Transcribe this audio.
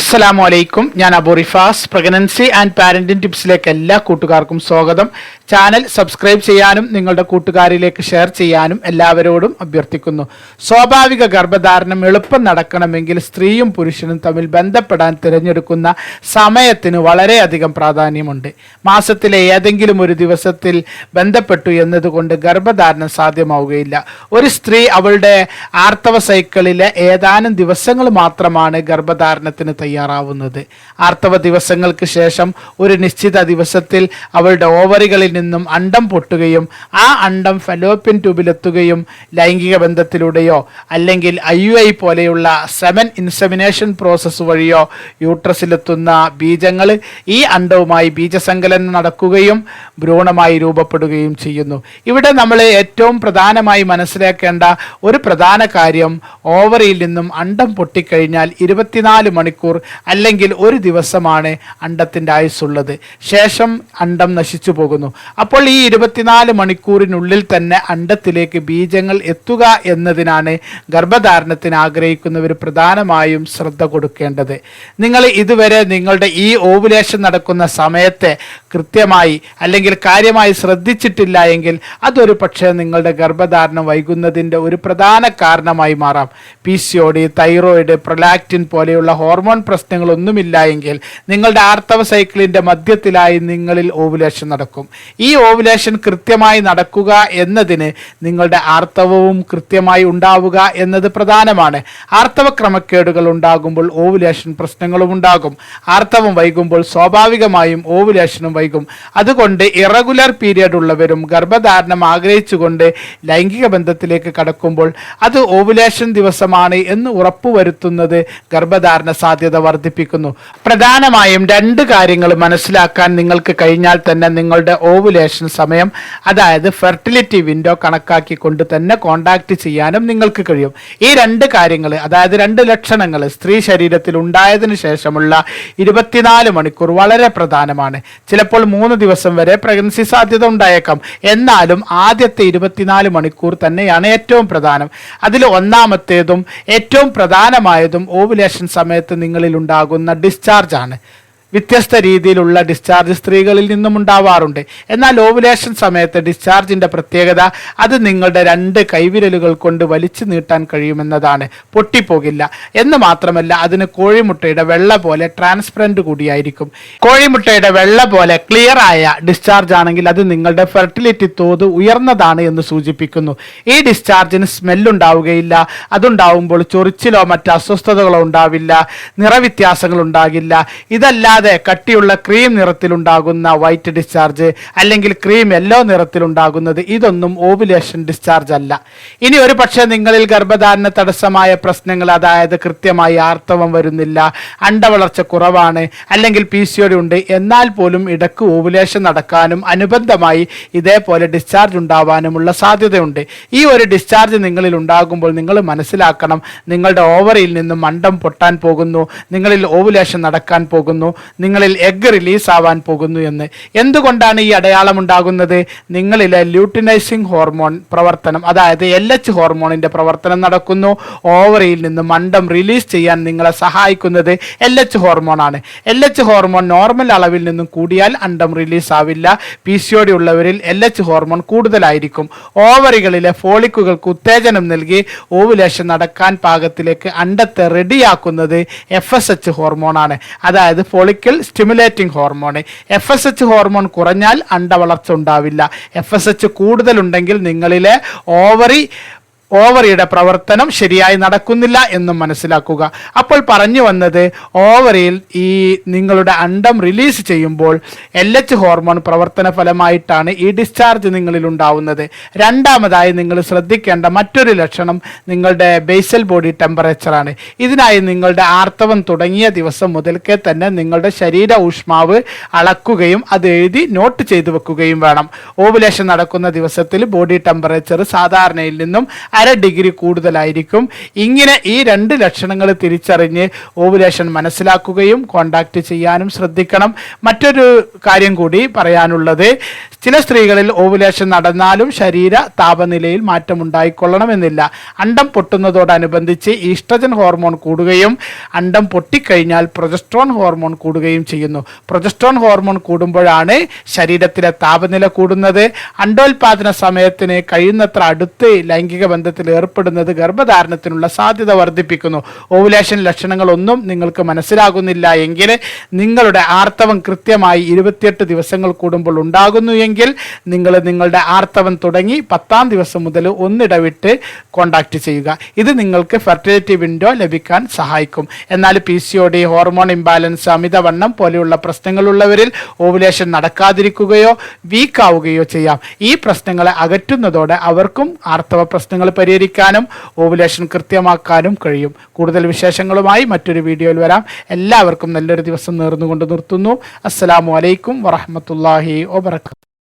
അസ്സലാമു അലൈക്കും. ഞാൻ Abu Rifas. Pregnancy and parenting ടിപ്സിലേക്ക് എല്ലാ കൂട്ടുകാർക്കും സ്വാഗതം. ചാനൽ സബ്സ്ക്രൈബ് ചെയ്യാനും നിങ്ങളുടെ കൂട്ടുകാരിലേക്ക് ഷെയർ ചെയ്യാനും എല്ലാവരോടും അഭ്യർത്ഥിക്കുന്നു. സ്വാഭാവിക ഗർഭധാരണം എളുപ്പം നടക്കണമെങ്കിൽ സ്ത്രീയും പുരുഷനും തമ്മിൽ ബന്ധപ്പെടാൻ തിരഞ്ഞെടുക്കുന്ന സമയത്തിന് വളരെയധികം പ്രാധാന്യമുണ്ട്. മാസത്തിലെ ഏതെങ്കിലും ഒരു ദിവസത്തിൽ ബന്ധപ്പെട്ടു എന്നതുകൊണ്ട് ഗർഭധാരണം സാധ്യമാവുകയില്ല. ഒരു സ്ത്രീ അവളുടെ ആർത്തവ സൈക്കിളിലെ ഏതാനും ദിവസങ്ങൾ മാത്രമാണ് ഗർഭധാരണത്തിന് തയ്യാറാവുന്നത്. ആർത്തവ ദിവസങ്ങൾക്ക് ശേഷം ഒരു നിശ്ചിത ദിവസത്തിൽ അവളുടെ ഓവറികളിൽ നിന്നും അണ്ടം പൊട്ടുകയും ആ അണ്ടം ഫലോപ്യൻ ട്യൂബിലെത്തുകയും ലൈംഗിക ബന്ധത്തിലൂടെയോ അല്ലെങ്കിൽ ഐ യു ഐ പോലെയുള്ള സെമൻ ഇൻസെമിനേഷൻ പ്രോസസ്സ് വഴിയോ യൂട്രസിലെത്തുന്ന ബീജങ്ങൾ ഈ അണ്ടവുമായി ബീജസങ്കലനം നടക്കുകയും ഭ്രൂണമായി രൂപപ്പെടുകയും ചെയ്യുന്നു. ഇവിടെ നമ്മൾ ഏറ്റവും പ്രധാനമായി മനസ്സിലാക്കേണ്ട ഒരു പ്രധാന കാര്യം ഓവറിയിൽ നിന്നും അണ്ടം പൊട്ടിക്കഴിഞ്ഞാൽ ഇരുപത്തിനാല് മണിക്കൂർ അല്ലെങ്കിൽ ഒരു ദിവസമാണ് അണ്ടത്തിന്റെ ആയുസ്സുള്ളത്. ശേഷം അണ്ടം നശിച്ചു പോകുന്നു. അപ്പോൾ ഈ ഇരുപത്തിനാല് മണിക്കൂറിനുള്ളിൽ തന്നെ അണ്ടത്തിലേക്ക് ബീജങ്ങൾ എത്തുക എന്നതിനാണ് ഗർഭധാരണത്തിന് ആഗ്രഹിക്കുന്നവർ പ്രധാനമായും ശ്രദ്ധ കൊടുക്കേണ്ടത്. നിങ്ങൾ ഇതുവരെ നിങ്ങളുടെ ഈ ഓവുലേഷൻ നടക്കുന്ന സമയത്തെ കൃത്യമായി അല്ലെങ്കിൽ കാര്യമായി ശ്രദ്ധിച്ചിട്ടില്ല എങ്കിൽ അതൊരു പക്ഷേ നിങ്ങളുടെ ഗർഭധാരണം വൈകുന്നതിന്റെ ഒരു പ്രധാന കാരണമായി മാറാം. P C O D thyroid prolactin പോലെയുള്ള ഹോർമോൺ പ്രശ്നങ്ങളൊന്നുമില്ല എങ്കിൽ നിങ്ങളുടെ ആർത്തവ സൈക്കിളിന്റെ മധ്യത്തിലായി നിങ്ങളിൽ ഓവുലേഷൻ നടക്കും. ഈ ഓവുലേഷൻ കൃത്യമായി നടക്കുക എന്നതിന് നിങ്ങളുടെ ആർത്തവവും കൃത്യമായി ഉണ്ടാവുക എന്നത് പ്രധാനമാണ്. ആർത്തവ ക്രമക്കേടുകൾ ഉണ്ടാകുമ്പോൾ ഓവുലേഷൻ പ്രശ്നങ്ങളും ഉണ്ടാകും. ആർത്തവം വൈകുമ്പോൾ സ്വാഭാവികമായും ഓവുലേഷനും വൈകും. അതുകൊണ്ട് ഇറഗുലർ പീരിയഡ് ഉള്ളവരും ഗർഭധാരണം ആഗ്രഹിച്ചുകൊണ്ട് ലൈംഗിക ബന്ധത്തിലേക്ക് കടക്കുമ്പോൾ അത് ഓവുലേഷൻ ദിവസമാണ് എന്ന് ഉറപ്പുവരുത്തുന്നത് ഗർഭധാരണ സാധ്യത വർദ്ധിപ്പിക്കുന്നു. പ്രധാനമായും രണ്ട് കാര്യങ്ങൾ മനസ്സിലാക്കാൻ നിങ്ങൾക്ക് കഴിഞ്ഞാൽ തന്നെ നിങ്ങളുടെ ഓവുലേഷൻ സമയം അതായത് ഫെർട്ടിലിറ്റി വിൻഡോ കണക്കാക്കിക്കൊണ്ട് തന്നെ കോണ്ടാക്ട് ചെയ്യാനും നിങ്ങൾക്ക് കഴിയും. ഈ രണ്ട് കാര്യങ്ങൾ അതായത് രണ്ട് ലക്ഷണങ്ങൾ സ്ത്രീ ശരീരത്തിൽ ഉണ്ടായതിനു ശേഷമുള്ള ഇരുപത്തിനാല് മണിക്കൂർ വളരെ പ്രധാനമാണ്. ചിലപ്പോൾ മൂന്ന് ദിവസം വരെ പ്രഗ്നൻസി സാധ്യത ഉണ്ടായേക്കാം. എന്നാലും ആദ്യത്തെ ഇരുപത്തിനാല് മണിക്കൂർ തന്നെയാണ് ഏറ്റവും പ്രധാനം. അതിൽ ഒന്നാമത്തേതും ഏറ്റവും പ്രധാനമായതും ഓവുലേഷൻ സമയത്ത് നിങ്ങളിൽ ഡിസ്ചാർജ് ആണ്. വ്യത്യസ്ത രീതിയിലുള്ള ഡിസ്ചാർജ് സ്ത്രീകളിൽ നിന്നും ഉണ്ടാവാറുണ്ട്. എന്നാൽ ഓവുലേഷൻ സമയത്ത് ഡിസ്ചാർജിന്റെ പ്രത്യേകത അത് നിങ്ങളുടെ രണ്ട് കൈവിരലുകൾ കൊണ്ട് വലിച്ചു നീട്ടാൻ കഴിയുമെന്നതാണ്. പൊട്ടിപ്പോകില്ല. എന്ന് മാത്രമല്ല അതിന് കോഴിമുട്ടയുടെ വെള്ള പോലെ ട്രാൻസ്പെറന്റ് കൂടിയായിരിക്കും. കോഴിമുട്ടയുടെ വെള്ള പോലെ ക്ലിയർ ആയ ഡിസ്ചാർജ് ആണെങ്കിൽ അത് നിങ്ങളുടെ ഫെർട്ടിലിറ്റി തോത് ഉയർന്നതാണ് എന്ന് സൂചിപ്പിക്കുന്നു. ഈ ഡിസ്ചാർജിന് സ്മെല്ലുണ്ടാവുകയില്ല അതുണ്ടാവുമ്പോൾ ചൊറിച്ചിലോ മറ്റ് അസ്വസ്ഥതകളോ ഉണ്ടാവില്ല. നിറവ്യത്യാസങ്ങൾ ഉണ്ടാകില്ല. ഇതല്ലാതെ കട്ടിയുള്ള ക്രീം നിറത്തിലുണ്ടാകുന്ന വൈറ്റ് ഡിസ്ചാർജ് അല്ലെങ്കിൽ ക്രീം യെല്ലോ നിറത്തിലുണ്ടാകുന്നത് ഇതൊന്നും ഓവുലേഷൻ ഡിസ്ചാർജ് അല്ല. ഇനി ഒരു പക്ഷേ നിങ്ങളിൽ ഗർഭധാരണ തടസ്സമായ പ്രശ്നങ്ങൾ അതായത് കൃത്യമായി ആർത്തവം വരുന്നില്ല അണ്ടവളർച്ച കുറവാണ് അല്ലെങ്കിൽ പി ഉണ്ട് എന്നാൽ പോലും ഇടയ്ക്ക് ഓവുലേഷൻ നടക്കാനും അനുബന്ധമായി ഇതേപോലെ ഡിസ്ചാർജ് ഉണ്ടാവാനുമുള്ള സാധ്യതയുണ്ട്. ഈ ഒരു ഡിസ്ചാർജ് നിങ്ങളിൽ ഉണ്ടാകുമ്പോൾ നിങ്ങൾ മനസ്സിലാക്കണം നിങ്ങളുടെ ഓവറിയിൽ നിന്നും മണ്ടം പൊട്ടാൻ പോകുന്നു നിങ്ങളിൽ ഓവുലേഷൻ നടക്കാൻ പോകുന്നു നിങ്ങളിൽ എഗ് റിലീസ് ആവാൻ പോകുന്നു എന്ന്. എന്തുകൊണ്ടാണ് ഈ അടയാളം ഉണ്ടാകുന്നത് നിങ്ങളിലെ ല്യൂട്ടിനൈസിങ് ഹോർമോൺ പ്രവർത്തനം അതായത് എൽ എച്ച് ഹോർമോണിന്റെ പ്രവർത്തനം നടക്കുന്നു. ഓവറിയിൽ നിന്ന് മണ്ടം റിലീസ് ചെയ്യാൻ നിങ്ങളെ സഹായിക്കുന്നത് എൽ എച്ച് ഹോർമോണാണ്. എൽ എച്ച് ഹോർമോൺ നോർമൽ അളവിൽ നിന്നും കൂടിയാൽ അണ്ടം റിലീസ് ആവില്ല പി സി ഒ ഡി ഉള്ളവരിൽ എൽ എച്ച് ഹോർമോൺ കൂടുതലായിരിക്കും. ഓവറികളിലെ ഫോളിക്കുകൾക്ക് ഉത്തേജനം നൽകി ഓവുലേഷൻ നടക്കാൻ പാകത്തിലേക്ക് അണ്ടത്തെ റെഡിയാക്കുന്നത് എഫ് എസ് എച്ച് ഹോർമോണാണ്. അതായത് follicle stimulating hormone F S H hormone കുറഞ്ഞാൽ അണ്ടവളർച്ച ഉണ്ടാവില്ല. എഫ് എസ് എച്ച് കൂടുതലുണ്ടെങ്കിൽ നിങ്ങളിലെ ഓവറി ഓവറിയുടെ പ്രവർത്തനം ശരിയായി നടക്കുന്നില്ല എന്നും മനസ്സിലാക്കുക. അപ്പോൾ പറഞ്ഞു വന്നത് ഓവറിയിൽ ഈ നിങ്ങളുടെ അണ്ടം റിലീസ് ചെയ്യുമ്പോൾ എൽ എച്ച് ഹോർമോൺ പ്രവർത്തന ഫലമായിട്ടാണ് ഈ ഡിസ്ചാർജ് നിങ്ങളിൽ ഉണ്ടാവുന്നത്. രണ്ടാമതായി നിങ്ങൾ ശ്രദ്ധിക്കേണ്ട മറ്റൊരു ലക്ഷണം നിങ്ങളുടെ ബേസൽ ബോഡി ടെമ്പറേച്ചറാണ് ഇതിനായി നിങ്ങളുടെ ആർത്തവം തുടങ്ങിയ ദിവസം മുതൽക്കേ തന്നെ നിങ്ങളുടെ ശരീര ഊഷ്മാവ് അളക്കുകയും അത് എഴുതി നോട്ട് ചെയ്തു വെക്കുകയും വേണം. ഓവുലേഷൻ നടക്കുന്ന ദിവസത്തിൽ ബോഡി ടെമ്പറേച്ചർ സാധാരണയിൽ നിന്നും അര ഡിഗ്രി കൂടുതലായിരിക്കും. ഇങ്ങനെ ഈ രണ്ട് ലക്ഷണങ്ങൾ തിരിച്ചറിഞ്ഞ് ഓവുലേഷൻ മനസ്സിലാക്കുകയും കോണ്ടാക്ട് ചെയ്യാനും ശ്രദ്ധിക്കണം. മറ്റൊരു കാര്യം കൂടി പറയാനുള്ളത് ചില സ്ത്രീകളിൽ ഓവുലേഷൻ നടന്നാലും ശരീര താപനിലയിൽ മാറ്റം ഉണ്ടായിക്കൊള്ളണമെന്നില്ല അണ്ടം പൊട്ടുന്നതോടനുബന്ധിച്ച് ഈസ്ട്രജൻ ഹോർമോൺ കൂടുകയും അണ്ടം പൊട്ടിക്കഴിഞ്ഞാൽ പ്രൊജസ്ട്രോൺ ഹോർമോൺ കൂടുകയും ചെയ്യുന്നു. പ്രൊജസ്ട്രോൺ ഹോർമോൺ കൂടുമ്പോഴാണ് ശരീരത്തിലെ താപനില കൂടുന്നത്. അണ്ടോൽപാദന സമയത്തിന് കഴിയുന്നത്ര അടുത്ത് ലൈംഗിക ബന്ധത്തിൽ ഏർപ്പെടുന്നത് ഗർഭധാരണത്തിനുള്ള സാധ്യത വർദ്ധിപ്പിക്കുന്നു. ഓവുലേഷൻ ലക്ഷണങ്ങളൊന്നും നിങ്ങൾക്ക് മനസ്സിലാകുന്നില്ല എങ്കിൽ നിങ്ങളുടെ ആർത്തവം കൃത്യമായി ഇരുപത്തിയെട്ട് ദിവസങ്ങൾ കൂടുമ്പോൾ ഉണ്ടാകുന്നു എങ്കിൽ നിങ്ങൾ നിങ്ങളുടെ ആർത്തവം തുടങ്ങി പത്താം ദിവസം മുതൽ ഒന്നിടവിട്ട് കോണ്ടാക്ട് ചെയ്യുക. ഇത് നിങ്ങൾക്ക് ഫെർട്ടിലിറ്റി വിൻഡോ ലഭിക്കാൻ സഹായിക്കും. എന്നാൽ P C O D hormone imbalance അമിതവണ്ണം പോലെയുള്ള പ്രശ്നങ്ങളുള്ളവരിൽ ഓവുലേഷൻ നടക്കാതിരിക്കുകയോ വീക്കാവുകയോ ചെയ്യാം. ഈ പ്രശ്നങ്ങളെ അകറ്റുന്നതോടെ അവർക്കും ആർത്തവ പ്രശ്നങ്ങൾ പരിഹരിക്കാനും ഓവുലേഷൻ കൃത്യമാക്കാനും കഴിയും. കൂടുതൽ വിശേഷങ്ങളുമായി മറ്റൊരു വീഡിയോയിൽ വരാം. എല്ലാവർക്കും നല്ലൊരു ദിവസം നേർന്നുകൊണ്ട് നിർത്തുന്നു. അസ്സലാമു അലൈക്കും വറഹമത്തല്ലാഹി വബർക്കാത്തു